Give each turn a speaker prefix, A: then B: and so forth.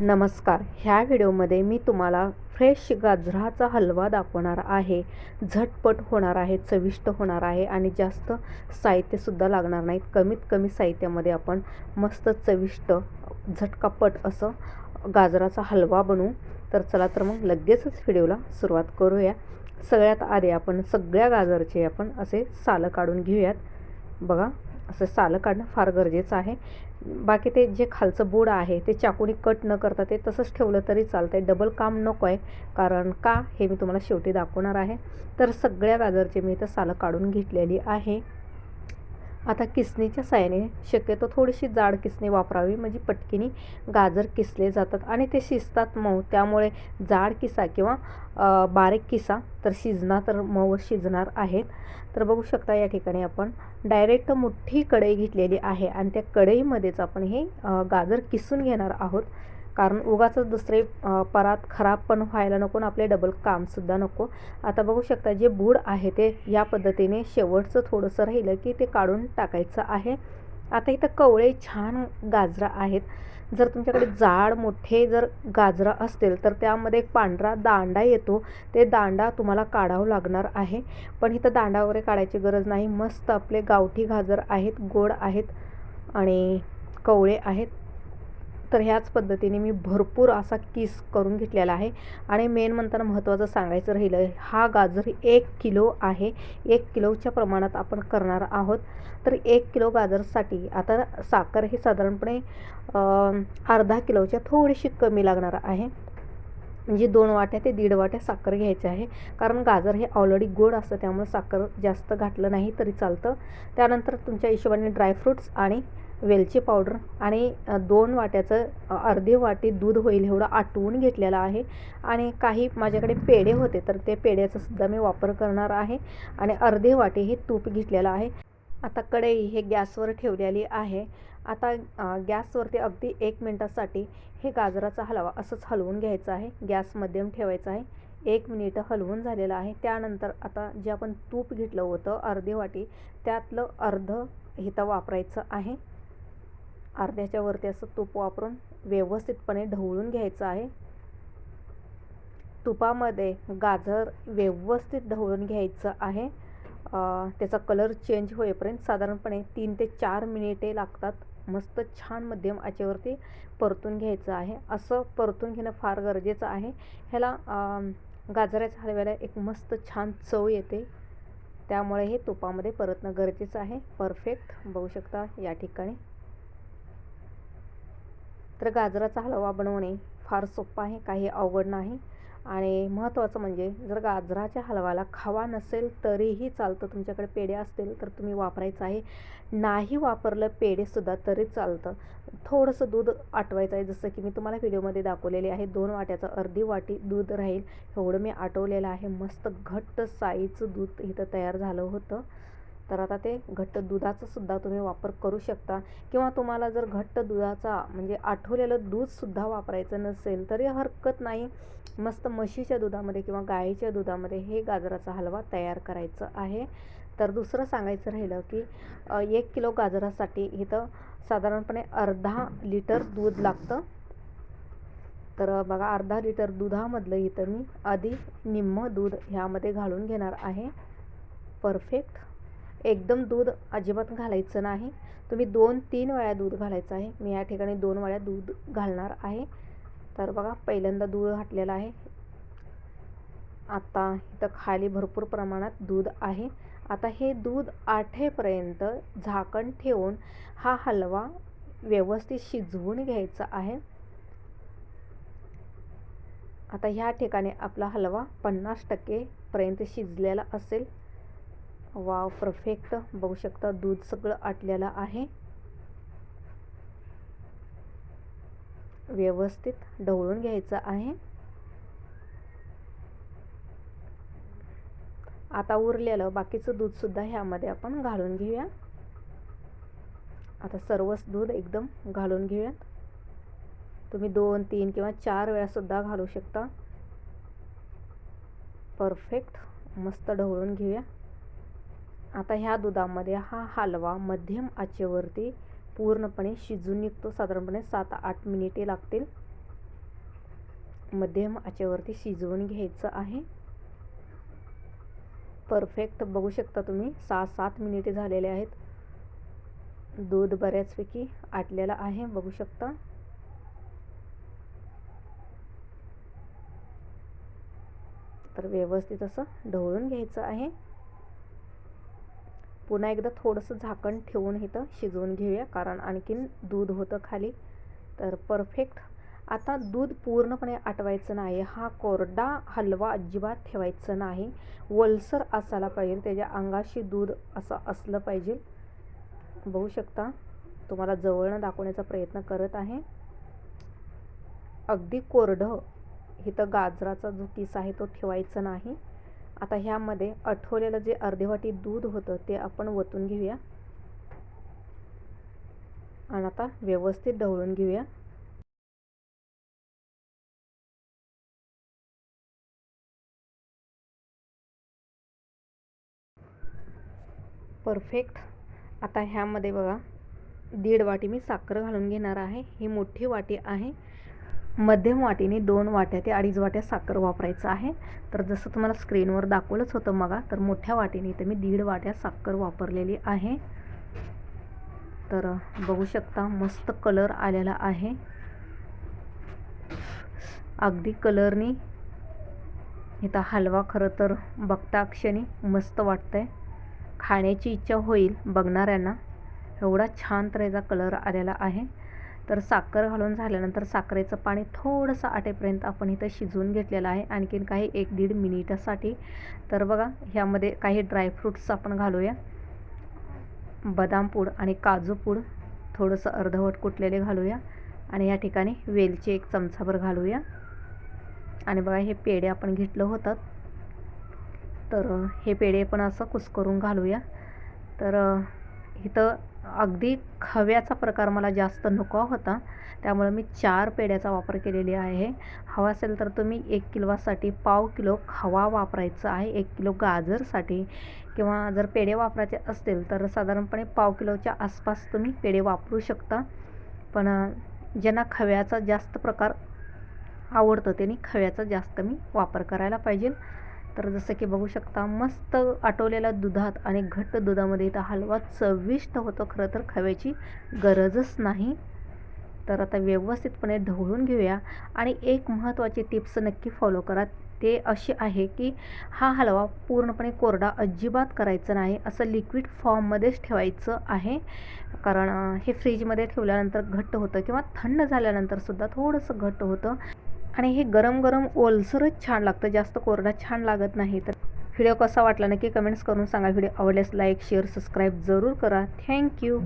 A: नमस्कार. ह्या व्हिडिओमध्ये मी तुम्हाला फ्रेश गाजराचा हलवा दाखवणार आहे. झटपट होणार आहे चविष्ट होणार आहे आणि जास्त साहित्यसुद्धा लागणार नाहीत कमीत कमी साहित्यामध्ये आपण मस्त चविष्ट झटकापट असं गाजराचा हलवा बनवू. तर चला तर मग लगेचच व्हिडिओला सुरुवात करूया. सगळ्यात आधी आपण सगळ्या गाजरचे आपण असे सालं काढून घेऊयात. बघा असं सालं काढणं फार गरजेचं आहे. बाकी ते जे खालचं बोड आहे ते चाकूने कट न करता ते तसंच ठेवलं तरी चालतं आहे डबल काम नको आहे कारण का? हे मी तुम्हाला शेवटी दाखवणार आहे. तर सगळ्या गाजरचे मी इथं सालं काढून घेतलेली आहे. आता किसणीच्या साह्याने शक्यतो थोडीशी जाड किसणी वापरावी म्हणजे पटकीने गाजर किसले जातात आणि ते शिजतात मऊ. त्यामुळे जाड किसा किंवा बारीक किसा तर शिजणार तर मऊ शिजणार आहेत. तर बघू शकता या ठिकाणी आपण डायरेक्ट मोठी कढई घेतलेली आहे आणि त्या कढईमध्येच आपण हे गाजर किसून घेणार आहोत. कारण उगाच दुसरे परात खराब पण व्हायला नको आणि आपले डबल कामसुद्धा नको. आता बघू शकता जे बूड आहे ते या पद्धतीने शेवटचं थोडंसं राहिलं की ते काढून टाकायचं आहे. आता इथं कवळे छान गाजरा आहेत. जर तुमच्याकडे जाड मोठे जर गाजरा असतील तर त्यामध्ये एक पांढरा दांडा येतो. ते दांडा तुम्हाला काढावं लागणार आहे. पण इथं दांडा वगैरे काढायची गरज नाही. मस्त आपले गावठी गाजर आहेत गोड आहेत आणि कवळे आहेत. तर ह्याच पद्धतीने मी भरपूर असा किस करून घेतलेला आहे. आणि मेन म्हणताना महत्त्वाचं सांगायचं राहिलं हा गाजर एक किलो आहे. एक किलोच्या प्रमाणात आपण करणार आहोत. तर एक किलो गाजरसाठी आता साखर ही साधारणपणे अर्धा किलोच्या थोडीशी कमी लागणार आहे. म्हणजे दोन वाट्या ते दीड वाट्या साखर घ्यायचे आहे. कारण गाजर हे ऑलरेडी गोड असतं त्यामुळे साखर जास्त घातलं नाही तरी चालतं. त्यानंतर तुमच्या हिशोबाने ड्रायफ्रूट्स आणि वेलची पावडर आणि दोन वाट्याचं अर्धी वाटी दूध होईल एवढं आटवून घेतलेलं आहे. आणि काही माझ्याकडे पेढे होते तर ते पेढ्याचा सुद्धा मी वापर करणार आहे. आणि अर्धी वाटी हे तूप घेतलेलं आहे. आता कढई हे गॅसवर ठेवलेली आहे. आता गॅसवरती अगदी एक मिनटासाठी हे गाजराचा हलवा असंच हलवून घ्यायचं आहे. गॅस मध्यम ठेवायचा आहे. एक मिनिट हलवून झालेलं आहे. त्यानंतर आता जे आपण तूप घेतलं होतं अर्धी वाटी त्यातलं अर्ध इथं वापरायचं आहे. अर्ध्याच्या वरती असं तूप वापरून व्यवस्थितपणे ढवळून घ्यायचं आहे. तुपामध्ये गाजर व्यवस्थित ढवळून घ्यायचं आहे. त्याचा कलर चेंज होईपर्यंत साधारणपणे तीन ते चार मिनिटे लागतात. मस्त छान मध्यम आचेवरती परतून घ्यायचं आहे. असं परतून घेणं फार गरजेचं आहे. ह्याला गाजराच्या हलव्याला एक मस्त छान चव येते. त्यामुळे हे तुपामध्ये परतणं गरजेचं आहे. परफेक्ट बघू शकता या ठिकाणी. तर गाजराचा हलवा बनवणे फार सोपं आहे काही अवघड नाही. आणि महत्त्वाचं म्हणजे जर गाजराच्या हलवाला खावा नसेल तरीही चालतं. तुमच्याकडे पेढे असतील तर तुम्ही वापरायचं आहे. नाही वापरलं पेढेसुद्धा तरी चालतं. थोडंसं दूध आटवायचं आहे. जसं की मी तुम्हाला व्हिडिओमध्ये दाखवलेले आहे दोन वाट्याचं अर्धी वाटी दूध राहील. एवढं मी आटवलेलं आहे. मस्त घट्ट साईचं दूध इथं तयार झालं होतं. तर आता ते घट्ट दुधाचा सुद्धा तुम्ही वापर करू शकता. किंवा तुम्हाला जर घट्ट दुधाचा म्हणजे आठवलेलं दूधसुद्धा वापरायचं नसेल तरी हरकत नाही. मस्त म्हशीच्या दुधामध्ये किंवा गाईच्या दुधामध्ये हे गाजराचा हलवा तयार करायचं आहे. तर दुसरं सांगायचं राहिलं की एक किलो गाजरासाठी इथं साधारणपणे अर्धा लिटर दूध लागतं. तर बघा अर्धा लिटर दुधामधलं इथं मी आधी निम्म दूध ह्यामध्ये घालून घेणार आहे. परफेक्ट. एकदम दूध अजिबात घालायचं नाही. तुम्ही दोन तीन वेळा दूध घालायचं आहे. मी या ठिकाणी दोन वेळा दूध घालणार आहे. तर बघा पहिल्यांदा दूध घातलेलं आहे. आता इथं खाली भरपूर प्रमाणात दूध आहे. आता हे दूध आठेपर्यंत झाकण ठेवून हा हलवा व्यवस्थित शिजवून घ्यायचा आहे. आता ह्या ठिकाणी आपला हलवा पन्नास टक्केपर्यंत शिजलेला असेल. वाव परफेक्ट बघू शकता दूध सगळं आटलेलं आहे. व्यवस्थित ढवळून घ्यायचं आहे. आता उरलेलं बाकीचं दूधसुद्धा ह्यामध्ये आपण घालून घेऊया. आता सर्वच दूध एकदम घालून घेऊयात. तुम्ही दोन तीन किंवा चार वेळासुद्धा घालू शकता. परफेक्ट मस्त ढवळून घेऊया. आता ह्या दुधामध्ये हा हलवा मध्यम आचेवरती पूर्णपणे शिजून निघतो. साधारणपणे सात आठ मिनिटे लागतील. मध्यम आचेवरती शिजवून घ्यायचं आहे. परफेक्ट बघू शकता तुम्ही सहा सात मिनिटे झालेले आहेत. दूध बऱ्याचपैकी आटलेलं आहे बघू शकता. तर व्यवस्थित असं ढवळून घ्यायचं आहे. पुन्हा एकदा थोडंसं झाकण ठेवून इथं शिजवून घेऊया. कारण आणखीन दूध होतं खाली. तर परफेक्ट आता दूध पूर्णपणे आटवायचं नाही. हा कोरडा हलवा अजिबात ठेवायचं नाही. वलसर असायला पाहिजे. त्याच्या अंगाशी दूध असं असलं पाहिजे. बघू शकता. तुम्हाला जवळनं दाखवण्याचा प्रयत्न करत आहे. अगदी कोरडं. इथं गाजराचा जो किस आहे तो ठेवायचा नाही. आता ह्यामध्ये आठवलेलं जे अर्धे वाटी दूध होतं ते आपण वतून घेऊया. आणि आता व्यवस्थित ढवळून घेऊया. परफेक्ट. आता ह्यामध्ये बघा दीड वाटी मी साखर घालून घेणार आहे. ही मोठी वाटी आहे. मध्यम वाटीने दोन वाट्या ते अडीच वाट्या साखर वापरायचं आहे. तर जसं तुम्हाला स्क्रीनवर दाखवलंच होतं मगा तर मोठ्या वाटीने तर मी दीड वाट्या साखर वापरलेली आहे. तर बघू शकता मस्त कलर आलेला आहे. अगदी कलरनी इथं हलवा खरं तर बघता क्षणी मस्त वाटतंय. खाण्याची इच्छा होईल बघणाऱ्यांना. एवढा छान तर याचा कलर आलेला आहे. तर साखर घालून झाल्यानंतर साखरेचं पाणी थोडंसं आटेपर्यंत आपण इथं शिजवून घेतलेलं आहे. आणखीन काही एक दीड मिनिटासाठी. तर बघा ह्यामध्ये काही ड्रायफ्रूट्स आपण घालूया. बदाम पूड आणि काजू पूड थोडंसं अर्धवट कुटलेले घालूया. आणि या ठिकाणी वेलची एक चमचाभर घालूया. आणि बघा हे पेढे आपण घेतलं होतं. तर हे पेढे पण असं कुस्करून घालूया. तर इथं अगदी खव्याचा प्रकार मला जास्त नको होता. त्यामुळे मी चार पेढ्याचा वापर केलेली आहे. हवा असेल तर तुम्ही एक किलोसाठी पाव किलो खवा वापरायचा आहे. एक किलो गाजरसाठी किंवा जर पेढे वापरायचे असतील तर साधारणपणे पाव किलोच्या आसपास तुम्ही पेढे वापरू शकता. पण ज्यांना खव्याचा जास्त प्रकार आवडतं त्यांनी खव्याचा जास्त मी वापर करायला पाहिजे. तर जसं की बघू शकता मस्त आटवलेल्या दुधात आणि घट्ट दुधामध्ये इथं हलवा चविष्ट होतो. खरं तर खव्याची गरजच नाही. तर आता व्यवस्थितपणे ढवळून घेऊया. आणि एक महत्त्वाची टिप्स नक्की फॉलो करा. ते अशी आहे की हा हलवा पूर्णपणे कोरडा अजिबात करायचा नाही. असं लिक्विड फॉर्ममध्येच ठेवायचं आहे. कारण हे फ्रीजमध्ये ठेवल्यानंतर घट्ट होतं किंवा थंड झाल्यानंतरसुद्धा थोडंसं घट्ट होतं. आणि हे गरम गरम ओलसरच छान लागतं. जास्त कोरडा छान लागत नाही. तर व्हिडिओ कसा वाटला नक्की कमेंट्स करून सांगा. व्हिडिओ आवडल्यास लाईक शेअर सबस्क्राईब जरूर करा. थँक्यू.